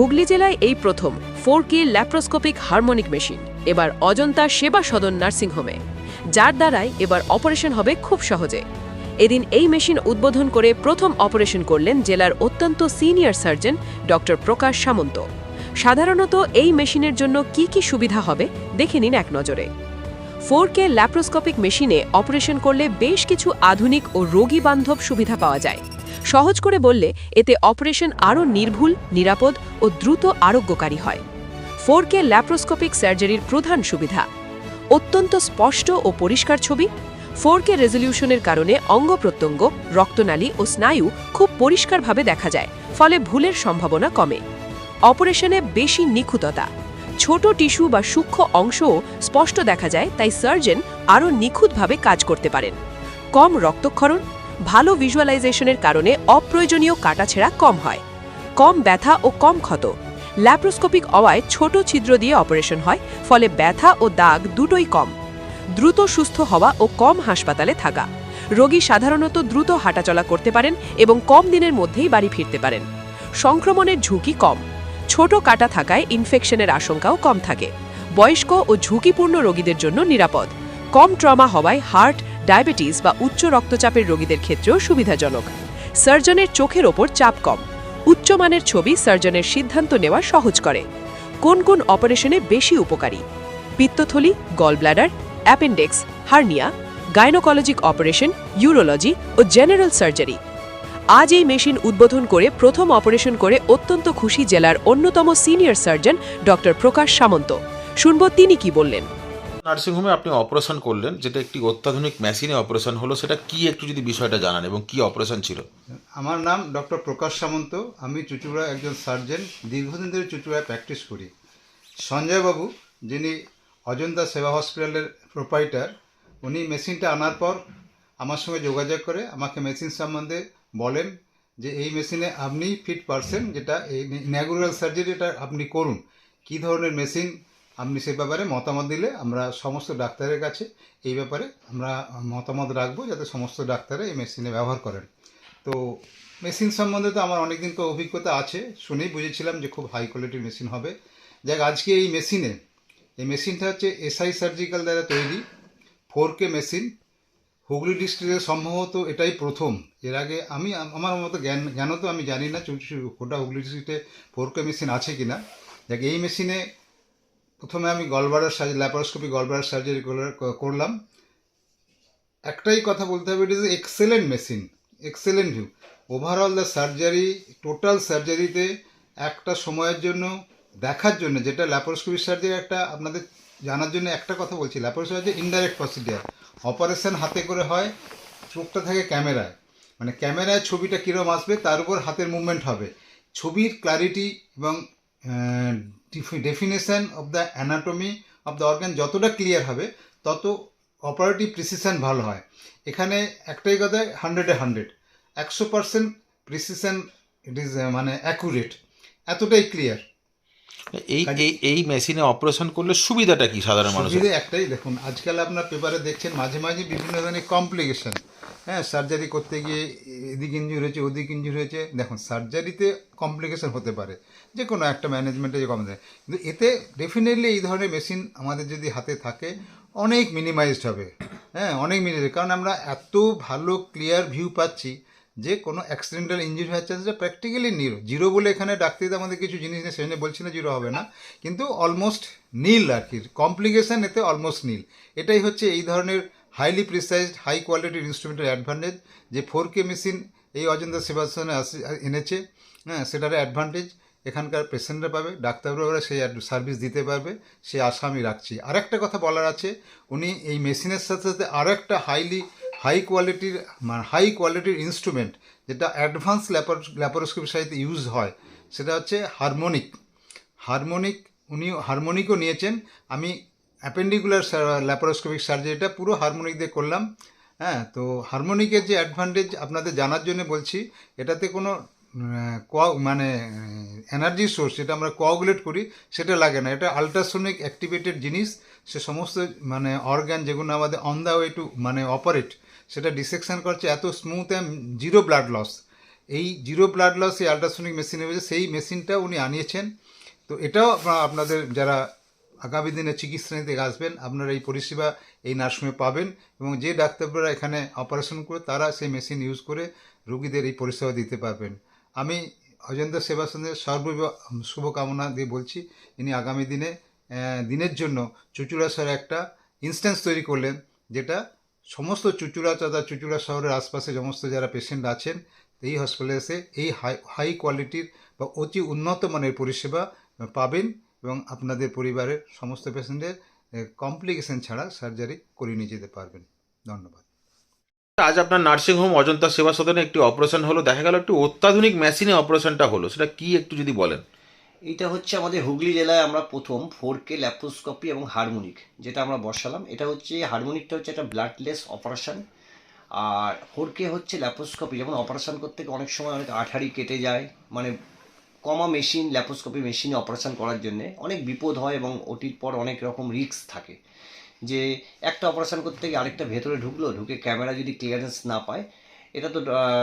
হুগলি জেলায় এই প্রথম four K laparoscopic harmonic machine, এবার অজন্তা সেবা সদন নার্সিংহোমে যার দ্বারাই এবার অপারেশন হবে খুব সহজে। এদিন এই মেশিন উদ্বোধন করে প্রথম অপারেশন করলেন জেলার অত্যন্ত senior surgeon doctor Prakash Samanta. সাধারণত এই মেশিনের জন্য কি কি সুবিধা হবে দেখে নিন এক নজরে। ফোর কে ল্যাপ্রোস্কোপিক মেশিনে অপারেশন করলে বেশ কিছু আধুনিক ও রোগী বান্ধব সুবিধা পাওয়া যায়। সহজ করে বললে, এতে অপারেশন আরও নির্ভুল, নিরাপদ ও দ্রুত আরোগ্যকারী হয়। ফোর কে ল্যাপ্রোস্কোপিক সার্জারির প্রধান সুবিধা, অত্যন্ত স্পষ্ট ও পরিষ্কার ছবি। ফোর কে রেজলিউশনের কারণে অঙ্গ প্রত্যঙ্গ, রক্তনালী ও স্নায়ু খুব পরিষ্কারভাবে দেখা যায়, ফলে ভুলের সম্ভাবনা কমে। অপারেশনে বেশি নিখুঁততা, ছোট টিস্যু বা সূক্ষ্ম অংশও স্পষ্ট দেখা যায়, তাই সার্জন আরও নিখুঁতভাবে কাজ করতে পারেন। কম রক্তক্ষরণ ভালো ভিজুয়ালাইজেশনের কারণে অপ্রয়োজনীয় কাটাছেঁড়া কম হয়। কম ব্যথা ও কম ক্ষত। ল্যাপ্রোস্কোপিক অওয়ায় ছোট ছিদ্র দিয়ে অপারেশন হয়, ফলে ব্যথা ও দাগ দুটোই কম। দ্রুত সুস্থ হওয়া ও কম হাসপাতালে থাকা। রোগী সাধারণত দ্রুত হাঁটাচলা করতে পারেন এবং কম দিনের মধ্যেই বাড়ি ফিরতে পারেন। সংক্রমণের ঝুঁকি কম। ছোট কাটা থাকায় ইনফেকশনের আশঙ্কাও কম থাকে। বয়স্ক ও ঝুঁকিপূর্ণ রোগীদের জন্য নিরাপদ। কম ট্রমা হওয়ায় হার্ট ডায়াবেটিস বা উচ্চ রক্তচাপের রোগীদের ক্ষেত্রেও সুবিধাজনক। সার্জনের চোখের ওপর চাপ কম। উচ্চমানের ছবি সার্জনের সিদ্ধান্ত নেওয়া সহজ করে। কোন কোন অপারেশনে বেশি উপকারী? পিত্তথলি, gallbladder, appendix, hernia, gynaecologic operation, urology ও জেনারেল সার্জারি। আজ এই মেশিন উদ্বোধন করে প্রথম অপারেশন করে অত্যন্ত খুশি জেলার অন্যতম senior surgeon doctor Prakash Samanta. শুনব তিনি কি বললেন। নার্সিংহোমে আপনি অপারেশন করলেন, যেটা একটি অত্যাধুনিক মেশিনে অপারেশন হলো, সেটা কি একটু যদি বিষয়টা জানান এবং কি অপারেশন ছিল? আমার নাম ডক্টর প্রকাশ সামন্ত। আমি চুচুড়া একজন সার্জন, দীর্ঘদিন ধরে চুচুড়ায় প্র্যাকটিস করি। সঞ্জয়বাবু যিনি অজন্তা সেবা হসপিটালের প্রোপাইটার, উনি মেশিনটা আনার পর আমার সঙ্গে যোগাযোগ করে, আমাকে মেশিন সম্বন্ধে বলেন যে এই মেশিনে আপনি ফিট পারসেন যেটা এই ন্যাগুরাল সার্জারিটা আপনি করুন। কী ধরনের মেশিন আপনি সে ব্যাপারে মতামত দিলে আমরা সমস্ত ডাক্তারের কাছে এই ব্যাপারে আমরা মতামত রাখব যাতে সমস্ত ডাক্তারে এই মেশিনে ব্যবহার করেন। তো মেশিন সম্বন্ধে তো আমার অনেকদিন তো অভিজ্ঞতা আছে, শুনেই বুঝেছিলাম যে খুব হাই কোয়ালিটির মেশিন হবে। যাক, আজকে এই মেশিনে এই মেশিনটা হচ্ছে এসআই সার্জিক্যাল দ্বারা তৈরি ফোর কে মেশিন হুগলি ডিস্ট্রিক্টে সম্ভবত এটাই প্রথম। এর আগে আমি, আমার মতো জ্ঞান, জ্ঞানও তো আমি জানি না গোটা হুগলি ডিস্ট্রিক্টে ফোর কে মেশিন আছে কি না দেখ এই মেশিনে প্রথমে আমি gallbladder surgery laparoscopy gallbladder surgery করলাম। একটাই কথা বলতে হবে it is excellent machine excellent view overall the surgery total সার্জারিতে একটা সময়ের জন্য, দেখার জন্য, যেটা ল্যাপারোস্কোপি সার্জারি একটা, আপনাদের জানার জন্য একটা কথা বলছি ল্যাপারোস্কোপি হচ্ছে ইনডাইরেক্ট প্রসিডিয়ার অপারেশন হাতে করে হয়, চোখটা থাকে ক্যামেরায়। মানে ক্যামেরায় ছবিটা কীরকম আসবে, তার উপর হাতের মুভমেন্ট হবে। ছবির ক্লারিটি এবং definition of the anatomy of the organ যতটা ক্লিয়ার হবে তত অপারেটিভ প্রিসিশন ভালো হয়। এখানে একটাই কথা হান্ড্রেডে হান্ড্রেড একশো পার্সেন্ট প্রিসিশন ইট ইজ মানে অ্যাকুরেট এতটাই ক্লিয়ার এই এই এই মেশিনে অপারেশন করলে সুবিধাটা কি সাধারণ সুবিধে একটাই দেখুন আজকাল আপনার পেপারে দেখছেন মাঝে মাঝে বিভিন্ন ধরনের কমপ্লিকেশন হ্যাঁ সার্জারি করতে গিয়ে এদিক ইঞ্জুরি হয়েছে, ওদিক ইঞ্জুরি হয়েছে। দেখুন সার্জারিতে কমপ্লিকেশন হতে পারে। যে কোনো একটা ম্যানেজমেন্টে যে কম কিন্তু এতে ডেফিনেটলি এই ধরনের মেশিন আমাদের যদি হাতে থাকে, অনেক মিনিমাইজড হবে। হ্যাঁ অনেক মিনিমাইজ কারণ আমরা এত ভালো ক্লিয়ার ভিউ পাচ্ছি যে কোনো অ্যাক্সিডেন্টাল ইঞ্জুরি হওয়ার চান্সটা প্র্যাকটিক্যালি নিরো জিরো বলে এখানে ডাক্তারিতে আমাদের কিছু জিনিস নেই সেজন্য বলছি না জিরো হবে না। কিন্তু অলমোস্ট নীল আর কি। কমপ্লিকেশান এতে অলমোস্ট নীল এটাই হচ্ছে এই ধরনের হাইলি প্রিসাইজড হাই কোয়ালিটির ইনস্ট্রুমেন্টের অ্যাডভান্টেজ যে ফোর কে মেশিন এই অজন্তা সেবাসনে এনেছে হ্যাঁ সেটার অ্যাডভান্টেজ এখানকার পেশেন্টরা পাবে ডাক্তারবাবুরা সেই সার্ভিস দিতে পারবে, সে আশা আমি রাখছি। আরেকটা কথা বলার আছে, উনি এই মেশিনের সাথে সাথে আরও একটা হাইলি হাই কোয়ালিটির হাই কোয়ালিটির ইনস্ট্রুমেন্ট যেটা অ্যাডভান্স ল্যাপার ল্যাপারোস্কোপির সাথে ইউজ হয়, সেটা হচ্ছে হারমোনিক হারমোনিক উনি হারমোনিকও নিয়েছেন। আমি অ্যাপেন্ডিকুলার ল্যাপারোস্কোপিক সার্জারিটা পুরো হারমোনিক দিয়ে করলাম। হ্যাঁ তো হারমোনিকের যে অ্যাডভান্টেজ আপনাদের জানার জন্য বলছি, এটাতে কোনো মানে এনার্জি সোর্স যেটা আমরা কোয়াগুলেট করি, সেটা লাগে না। এটা আলট্রাসোনিক অ্যাক্টিভেটেড জিনিস, সে সমস্ত মানে অর্গান যেগুলো আমাদের অন দ্য ওয়ে টু মানে অপারেট সেটা ডিসেকশন করছে, এত smooth and zero blood loss এই জিরো ব্লাড লস এই আলট্রাসোনিক মধ্যে সেই মেশিনটা উনি আনিয়েছেন। তো এটাও আপনাদের, যারা আগামী দিনে চিকিৎসা নিতে আসবেন আপনারা এই পরিষেবা, এই নার্সিংহোমে পাবেন এবং যে ডাক্তাররা এখানে অপারেশন করে তারা সেই মেশিন ইউজ করে রুগীদের এই পরিষেবা দিতে পারবেন। আমি অজন্তা সেবা সর্ব শুভকামনা দিয়ে বলছি, ইনি আগামী দিনে দিনের জন্য চুচুড়া শহরে একটা ইনস্ট্যান্স তৈরি করলেন, যেটা সমস্ত চুচুড়া তথা চুচুড়া শহরের আশপাশে সমস্ত যারা পেশেন্ট আছেন, এই হসপিটালে এসে এই হাই হাই কোয়ালিটির বা অতি উন্নত মানের পরিষেবা পাবেন। এবং আপনাদের পরিবারের সমস্ত পেশেন্টের কমপ্লিকেশন ছাড়া সার্জারি করে নিয়ে যেতে পারবেন। ধন্যবাদ। আজ আপনার নার্সিংহোম অজন্তা সেবা সদনে একটি অপারেশন হলো দেখা গেল একটি অত্যাধুনিক মেশিনে অপারেশনটা হলো সেটা কি একটু যদি বলেন? এইটা হচ্ছে আমাদের হুগলি জেলায় আমরা প্রথম ফোর কে ল্যাপ্রোস্কোপি এবং হারমোনিক যেটা আমরা বসালাম। এটা হচ্ছে হারমোনিকটা হচ্ছে একটা ব্লাডলেস অপারেশন আর ফোর কে হচ্ছে ল্যাপ্রোস্কোপি যেমন অপারেশন করতে গিয়ে অনেক সময় অনেক আঠারি কেটে যায় মানে কমা মেশিন, ল্যাপোস্কোপি মেশিনে অপারেশন করার জন্যে অনেক বিপদ হয় এবং ওটির পর অনেক রকম রিস্ক থাকে। যে একটা অপারেশন করতে গিয়ে আরেকটা ভেতরে ঢুকলো, ঢুকে ক্যামেরা যদি ক্লিয়ারেন্স না পায়, এটা তো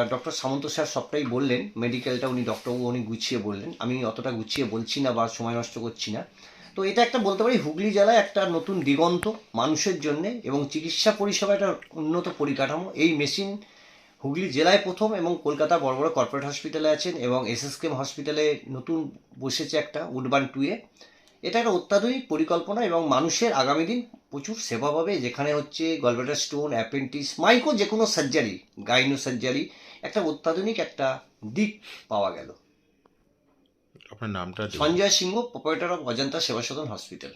ডক্টর সামন্ত স্যার সবটাই বললেন, মেডিকেলটা উনি, ডক্টরবাবু উনি গুছিয়ে বললেন। আমি অতটা গুছিয়ে বলছি না বা সময় নষ্ট করছি না। তো এটা একটা বলতে পারি হুগলি জেলায় একটা নতুন দিগন্ত মানুষের জন্যে এবং চিকিৎসা পরিষেবা একটা উন্নত পরিকাঠামো। এই মেশিন হুগলি জেলায় প্রথম এবং কলকাতা বড় বড় কর্পোরেট হসপিটালে আছেন এবং এসএসকেএম হসপিটালে নতুন বসেছে একটা উডবান টুয়ে এটা একটা অত্যাধুনিক পরিকল্পনা এবং মানুষের আগামী দিন প্রচুর সেবা পাবে যেখানে হচ্ছে গলব্লাডার স্টোন অ্যাপেন্টিস মাইকো যে কোনো সার্জারি গাইনো সার্জারি একটা অত্যাধুনিক একটা দিক পাওয়া গেল। আপনার নামটা। Sanjay Singh proprietor of Ajanta Seva Sadan hospital